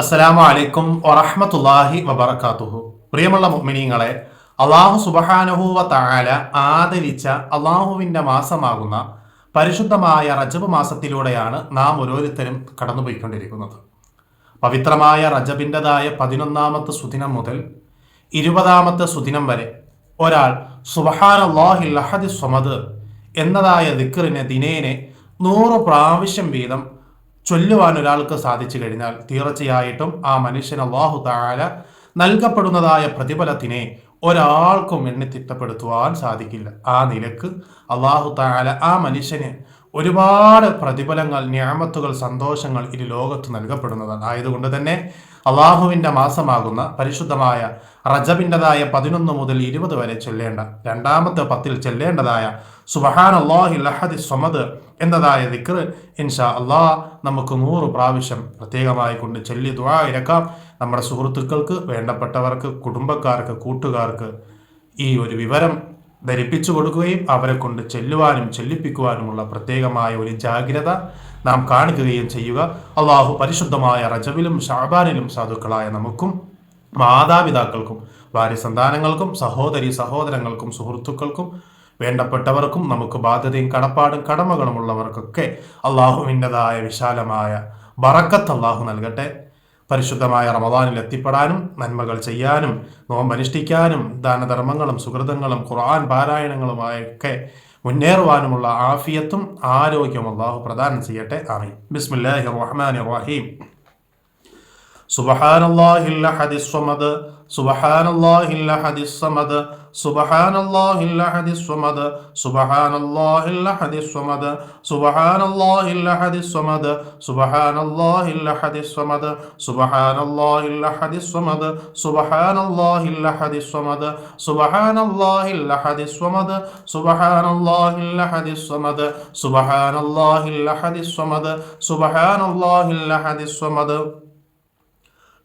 അസ്സലാമു അലൈക്കും വറഹമത്തല്ലാഹി വബറകാതുഹു. പ്രിയമുള്ള മുഅ്മിനീങ്ങളെ അള്ളാഹു സുബഹാനുഹൂവ താല ആദരിച്ച അള്ളാഹുവിന്റെ മാസമാകുന്ന പരിശുദ്ധമായ റജബ് മാസത്തിലൂടെയാണ് നാം ഓരോരുത്തരും കടന്നുപോയിക്കൊണ്ടിരിക്കുന്നത്. പവിത്രമായ റജബിന്റെതായ പതിനൊന്നാമത്തെ സുദിനം മുതൽ ഇരുപതാമത്തെ സുദിനം വരെ ഒരാൾ സുബഹാൻ ലഹദി സ്വമദ് എന്നതായ ദിക്കറിനെ ദിനേനെ നൂറ് പ്രാവശ്യം വീതം ചൊല്ലുവാൻ ഒരാൾക്ക് സാധിച്ചു കഴിഞ്ഞാൽ തീർച്ചയായിട്ടും ആ മനുഷ്യൻ അള്ളാഹു താല നൽകപ്പെടുന്നതായ പ്രതിഫലത്തിനെ ഒരാൾക്കും എണ്ണി തിട്ടപ്പെടുത്തുവാൻ സാധിക്കില്ല. ആ നിലയ്ക്ക് അള്ളാഹു താല ആ മനുഷ്യന് ഒരുപാട് പ്രതിഫലങ്ങൾ ഞാമത്തുകൾ സന്തോഷങ്ങൾ ഇരു ലോകത്ത് നൽകപ്പെടുന്നതാണ്. ആയതുകൊണ്ട് തന്നെ അള്ളാഹുവിന്റെ മാസമാകുന്ന പരിശുദ്ധമായ റജബിന്റെതായ പതിനൊന്ന് മുതൽ ഇരുപത് വരെ ചൊല്ലേണ്ട രണ്ടാമത്തെ പത്തിൽ ചെല്ലേണ്ടതായ സുബഹാൻ അള്ളാഹി ലഹദി സ്വമദ് എന്നതായ ദിക്ർ ഇൻഷാ അള്ളാഹ് നമുക്ക് നൂറ് പ്രാവശ്യം പ്രത്യേകമായി കൊണ്ട് ചൊല്ലി ദുആ ഇരക്കാം നമ്മുടെ സുഹൃത്തുക്കൾക്ക് വേണ്ടപ്പെട്ടവർക്ക് കുടുംബക്കാർക്ക് കൂട്ടുകാർക്ക് ഈ ഒരു വിവരം ധരിപ്പിച്ചു കൊടുക്കുകയും അവരെ കൊണ്ട് ചെല്ലുവാനും ചെല്ലിപ്പിക്കുവാനുമുള്ള പ്രത്യേകമായ ഒരു ജാഗ്രത നാം കാണിക്കുകയും ചെയ്യുക. അള്ളാഹു പരിശുദ്ധമായ റജബിലും ഷാബാനിലും സാധുക്കളായ നമുക്കും മാതാപിതാക്കൾക്കും ഭാര്യ സന്താനങ്ങൾക്കും സഹോദരി സഹോദരങ്ങൾക്കും സുഹൃത്തുക്കൾക്കും വേണ്ടപ്പെട്ടവർക്കും നമുക്ക് ബാധ്യതയും കടപ്പാടും കടമകളുമുള്ളവർക്കൊക്കെ അള്ളാഹുവിന്റെതായ വിശാലമായ ബറക്കത്ത് അള്ളാഹു നൽകട്ടെ. പരിശുദ്ധമായ റമദാനിൽ എത്തിപ്പെടാനും നന്മകൾ ചെയ്യാനും നോമ്പ് അനുഷ്ഠിക്കാനും ദാനധർമ്മങ്ങളും സുഹൃതങ്ങളും ഖുർആൻ പാരായണങ്ങളുമായൊക്കെ മുന്നേറുവാനുമുള്ള ആഫിയത്തും ആരോഗ്യവും അള്ളാഹു പ്രദാനം ചെയ്യട്ടെ. ആമീൻ. ബിസ്മില്ലാഹി റഹ്മാൻ റഹീം. സുബഹാനല്ലാഹില്ല ഹദിസ്വമദ് സുബഹാനല്ലാഹില്ല ഹദിസ്വമദ് സുബഹാനല്ലാഹില്ല ഹദിസ്വമദ് സുബഹാനല്ലാഹില്ല ഹദിസ്വമദ് സുബഹാനല്ലാഹില്ല ഹദിസ്വമദ് സുബഹാനല്ലാഹില്ല ഹദിസ്വമദ് സുബഹാനല്ലാഹില്ല ഹദിസ്വമദ് സുബഹാനല്ലാഹില്ല ഹദിസ്വമദ് സുബഹാനല്ലാഹില്ല ഹദിസ്വമദ് സുബഹാനല്ലാഹില്ല ഹദിസ്വമദ് സുബഹാനല്ലാഹില്ല ഹദിസ്വമദ് സുബഹാനല്ലാഹില്ല ഹദിസ്വമദ്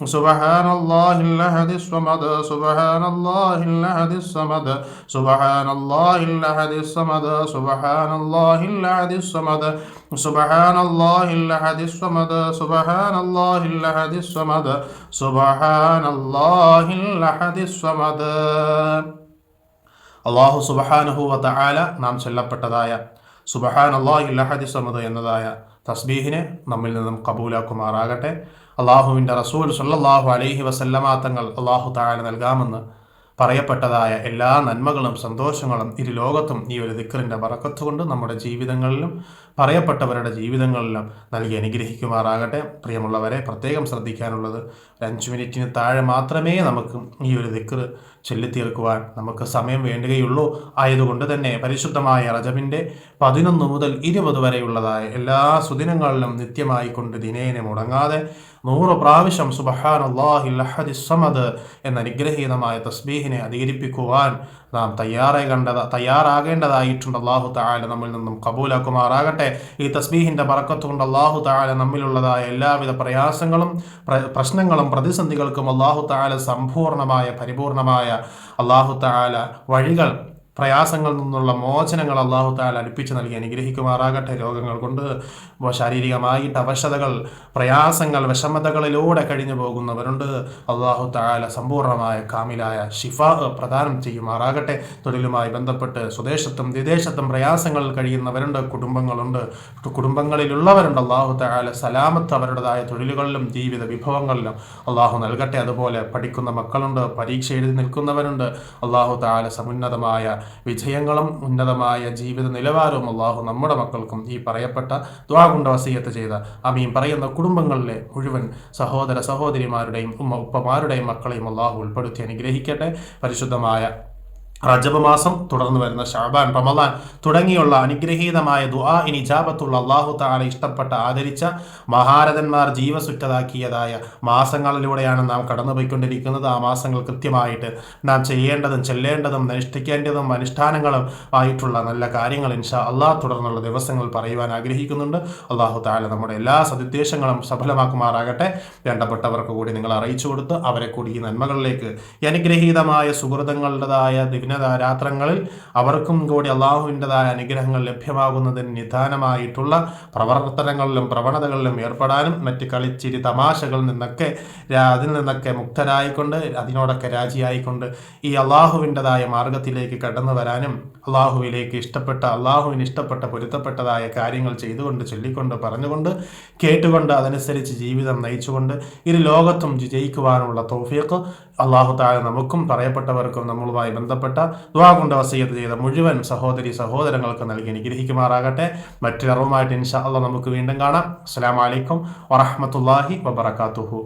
سبحان الله الأحد الصمد سبحان الله الأحد الصمد سبحان الله الأحد الصمد سبحان الله الأحد الصمد سبحان الله الأحد الصمد سبحان الله الأحد الصمد سبحان الله الأحد الصمد അള്ളാഹു സുബഹാനഹുവ തആല നാം ചൊല്ലപ്പെട്ടതായ സുബഹാൻ അള്ളാഹി ലഹദി സമദ് എന്നതായ തസ്ബീഹിനെ നമ്മിൽ നിന്നും കബൂലാക്കുമാറാകട്ടെ. അള്ളാഹുവിന്റെ റസൂൽ സല്ലാഹു അലൈഹി വസല്ലമാ തങ്ങൾ അള്ളാഹു താഴെ നൽകാമെന്ന് പറയപ്പെട്ടതായ എല്ലാ നന്മകളും സന്തോഷങ്ങളും ഇരു ലോകത്തും ഈ ഒരു ദിക്കറിന്റെ വറക്കത്തുകൊണ്ട് നമ്മുടെ ജീവിതങ്ങളിലും പറയപ്പെട്ടവരുടെ ജീവിതങ്ങളെല്ലാം നൽകി അനുഗ്രഹിക്കുമാറാകട്ടെ. പ്രിയമുള്ളവരെ പ്രത്യേകം ശ്രദ്ധിക്കാനുള്ളത് ഒരു അഞ്ച് മിനിറ്റിന് താഴെ മാത്രമേ നമുക്ക് ഈ ഒരു ദിക്കർ ചൊല്ലിത്തീർക്കുവാൻ നമുക്ക് സമയം വേണ്ടുകയുള്ളൂ. ആയതുകൊണ്ട് തന്നെ പരിശുദ്ധമായ റജബിന്റെ പതിനൊന്ന് മുതൽ ഇരുപത് വരെയുള്ളതായ എല്ലാ സുദിനങ്ങളിലും നിത്യമായി കൊണ്ട് ദിനേനെ മുടങ്ങാതെ നൂറ് പ്രാവശ്യം സുബഹാൻ അള്ളാഹി സമദ് എന്ന അനുഗ്രഹീതമായ തസ്ബീഹിനെ അധികരിപ്പിക്കുവാൻ നാം തയ്യാറേകേണ്ടത് തയ്യാറാകേണ്ടതായിട്ടുണ്ട്. അള്ളാഹു താല നമ്മിൽ നിന്നും കബൂലാക്കുമാറാകട്ടെ. ഈ തസ്ബീഹിന്റെ പറക്കത്തുകൊണ്ട് അള്ളാഹു താല നമ്മിലുള്ളതായ എല്ലാവിധ പ്രയാസങ്ങളും പ്രശ്നങ്ങളും പ്രതിസന്ധികൾക്കും അള്ളാഹു താല സമ്പൂർണമായ പരിപൂർണമായ അള്ളാഹു താല വഴികൾ പ്രയാസങ്ങളിൽ നിന്നുള്ള മോചനങ്ങൾ അള്ളാഹു താല അടുപ്പിച്ച് നൽകി അനുഗ്രഹിക്കുമാറാകട്ടെ. രോഗങ്ങൾ കൊണ്ട് ശാരീരികമായിട്ട് അവശതകൾ പ്രയാസങ്ങൾ വിഷമതകളിലൂടെ കഴിഞ്ഞു പോകുന്നവരുണ്ട്. അള്ളാഹു താല സമ്പൂർണമായ കാമിലായ ഷിഫ പ്രദാനം ചെയ്യുമാറാകട്ടെ. തൊഴിലുമായി ബന്ധപ്പെട്ട് സ്വദേശത്തും വിദേശത്തും പ്രയാസങ്ങളിൽ കഴിയുന്നവരുണ്ട് കുടുംബങ്ങളുണ്ട്. കുടുംബങ്ങളിലുള്ളവരുണ്ട്. അള്ളാഹു താല സലാമത്ത് അവരുടേതായ തൊഴിലുകളിലും ജീവിത വിഭവങ്ങളിലും അള്ളാഹു നൽകട്ടെ. അതുപോലെ പഠിക്കുന്ന മക്കളുണ്ട് പരീക്ഷ എഴുതി നിൽക്കുന്നവരുണ്ട്. അള്ളാഹു താല സമുന്നതമായ വിജയങ്ങളും ഉന്നതമായ ജീവിത നിലവാരവും അള്ളാഹു നമ്മുടെ മക്കൾക്കും ഈ പറയപ്പെട്ട ദ്വാകുണ്ട വസീയത്ത് ചെയ്ത അമീൻ പറയുന്ന കുടുംബങ്ങളിലെ മുഴുവൻ സഹോദര സഹോദരിമാരുടെയും ഉമ്മ ഉപ്പമാരുടെയും മക്കളെയും അള്ളാഹു ഉൾപ്പെടുത്തി അനുഗ്രഹിക്കട്ടെ. പരിശുദ്ധമായ റജബ് മാസം തുടർന്ന് വരുന്ന ഷാബാൻ റമദാൻ തുടങ്ങിയുള്ള അനുഗ്രഹീതമായ ദുആ ഇനി ജാബത്തുള്ള അള്ളാഹു താല ഇഷ്ടപ്പെട്ട ആദരിച്ച മഹാരഥന്മാർ ജീവസുറ്റതാക്കിയതായ മാസങ്ങളിലൂടെയാണ് നാം കടന്നുപോയിക്കൊണ്ടിരിക്കുന്നത്. ആ മാസങ്ങൾ കൃത്യമായിട്ട് നാം ചെയ്യേണ്ടതും ചെല്ലേണ്ടതും അനുഷ്ഠിക്കേണ്ടതും അനുഷ്ഠാനങ്ങളും ആയിട്ടുള്ള നല്ല കാര്യങ്ങൾ ഇൻഷാ അള്ളാഹ് തുടർന്നുള്ള ദിവസങ്ങൾ പറയുവാൻ ആഗ്രഹിക്കുന്നുണ്ട്. അള്ളാഹു താല നമ്മുടെ എല്ലാ സതുദ്ദേശങ്ങളും സഫലമാക്കുമാറാകട്ടെ. വേണ്ടപ്പെട്ടവർക്ക് കൂടി നിങ്ങൾ അറിയിച്ചു കൊടുത്ത് അവരെ കൂടി ഈ നന്മകളിലേക്ക് അനുഗ്രഹീതമായ സുഹൃതങ്ങളുടേതായ രാത്രങ്ങളിൽ അവർക്കും കൂടി അള്ളാഹുവിന്റെതായ അനുഗ്രഹങ്ങൾ ലഭ്യമാകുന്നതിന് നിദാനമായിട്ടുള്ള പ്രവർത്തനങ്ങളിലും പ്രവണതകളിലും ഏർപ്പെടാനും മറ്റ് കളിച്ചിരി തമാശകളിൽ നിന്നൊക്കെ അതിൽ നിന്നൊക്കെ മുക്തരായിക്കൊണ്ട് അതിനോടൊക്കെ രാജിയായിക്കൊണ്ട് ഈ അള്ളാഹുവിന്റെതായ മാർഗത്തിലേക്ക് കടന്നു വരാനും അള്ളാഹുവിലേക്ക് ഇഷ്ടപ്പെട്ട അള്ളാഹുവിന് ഇഷ്ടപ്പെട്ട പൊരുത്തപ്പെട്ടതായ കാര്യങ്ങൾ ചെയ്തുകൊണ്ട് ചൊല്ലിക്കൊണ്ട് പറഞ്ഞുകൊണ്ട് കേട്ടുകൊണ്ട് അതനുസരിച്ച് ജീവിതം നയിച്ചുകൊണ്ട് ഇരു ലോകത്തും ജയിക്കുവാനുള്ള തോഫിയക്ക് അള്ളാഹു താഴെ നമുക്കും പറയപ്പെട്ടവർക്കും നമ്മളുമായി ബന്ധപ്പെട്ട ദുവാ കൊണ്ട് വസീയത്ത് ചെയ്ത മുഴുവൻ സഹോദരി സഹോദരങ്ങൾക്ക് നൽകി അനുഗ്രഹിക്കുമാറാകട്ടെ. മറ്റൊരറിവുമായിട്ട് ഇൻഷാ അള്ളാഹ് നമുക്ക് വീണ്ടും കാണാം. അസ്സാം വലൈക്കും വറഹമത്തല്ലാഹി വബർക്കാത്തുഹു